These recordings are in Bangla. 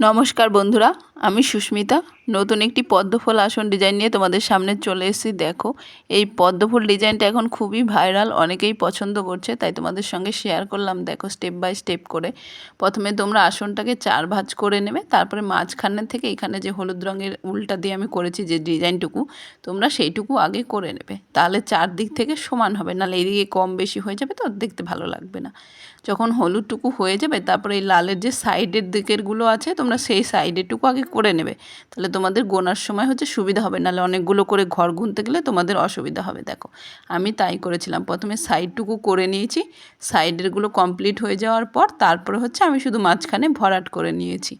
নমস্কার বন্ধুরা আমি সুস্মিতা। নতুন একটি পদ্মফুল আসন ডিজাইন নিয়ে তোমাদের সামনে চলে এসেছি। দেখো, এই পদ্মফুল ডিজাইনটা এখন খুবই ভাইরাল অনেকেই পছন্দ করছে, তাই তোমাদের সঙ্গে শেয়ার করলাম। দেখো স্টেপ বাই স্টেপ করে। প্রথমে তোমরা আসনটাকে চার ভাঁজ করে নেবে, তারপরে মাঝখানের থেকে এখানে যে হলুদ রঙের উল্টা দিয়ে আমি করেছি যে ডিজাইনটুকু তোমরা সেইটুকু আগে করে নেবে। তাহলে চারদিক থেকে সমান হবে, নাহলে এদিকে কম বেশি হয়ে যাবে তো দেখতে ভালো লাগবে না। যখন হলুদটুকু হয়ে যাবে, তারপরে এই লালের যে সাইডের দিকেরগুলো আছে, তোমরা সেই সাইডেরটুকু আগে করে নেবে। তাহলে তোমাদের গোনার সময় হচ্ছে সুবিধা হবে। নাহলে অনেকগুলো করে ঘর গুনতে গেলে তোমাদের অসুবিধা হবে, দেখো। আমি তাই করেছিলাম। প্রথমে সাইডটুকু করে নিয়েছি। সাইডেরগুলো কমপ্লিট হয়ে যাওয়ার পর তারপরে হচ্ছে আমি শুধু মাঝখানে ভরাট করে নিয়েছি।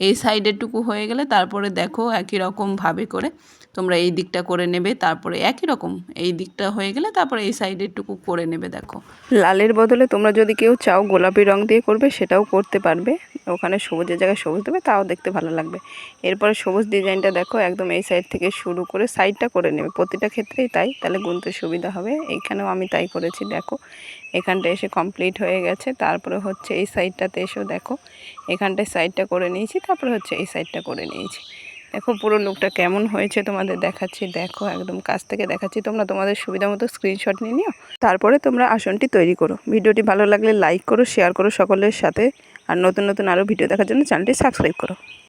এই সাইডেরটুকু হয়ে গেলে তারপরে দেখো একই রকমভাবে করে তোমরা এই দিকটা করে নেবে, তারপরে একই রকম এই দিকটা হয়ে গেলে তারপরে এই সাইডেরটুকু করে নেবে, দেখো। লালের বদলে তোমরা যদি কেউ চাও গোলাপি রং দিয়ে করবে, সেটাও করতে পারবে। ওখানে সবুজের জায়গায় সবুজ দেবে, তাও দেখতে ভালো লাগবে। এরপরে সবুজ ডিজাইনটা দেখো, একদম এই সাইড থেকে শুরু করে সাইডটা করে নেবে। প্রতিটা ক্ষেত্রেই তাই, তাহলে গুনতে সুবিধা হবে। এইখানেও আমি তাই করেছি, দেখো। এখানটা এসে কমপ্লিট হয়ে গেছে। তারপরে হচ্ছে এই সাইডটাতে এসেও দেখো, এখানটায় সাইডটা করে নিয়েছি, তারপরে হচ্ছে এই সাইডটা করে নিয়েছি। দেখো পুরো লুকটা কেমন হয়েছে তোমাদের দেখাচ্ছি, দেখো একদম কাছ থেকে দেখাচ্ছি। তোমরা তোমাদের সুবিধা মতো স্ক্রিনশট নিয়ে নিও। তারপরে তোমরা আসনটি তৈরি করো। ভিডিওটি ভালো লাগলে লাইক করো শেয়ার করো সকলের সাথে। আর নতুন নতুন আরও ভিডিও দেখার জন্য চ্যানেলটি সাবস্ক্রাইব করো।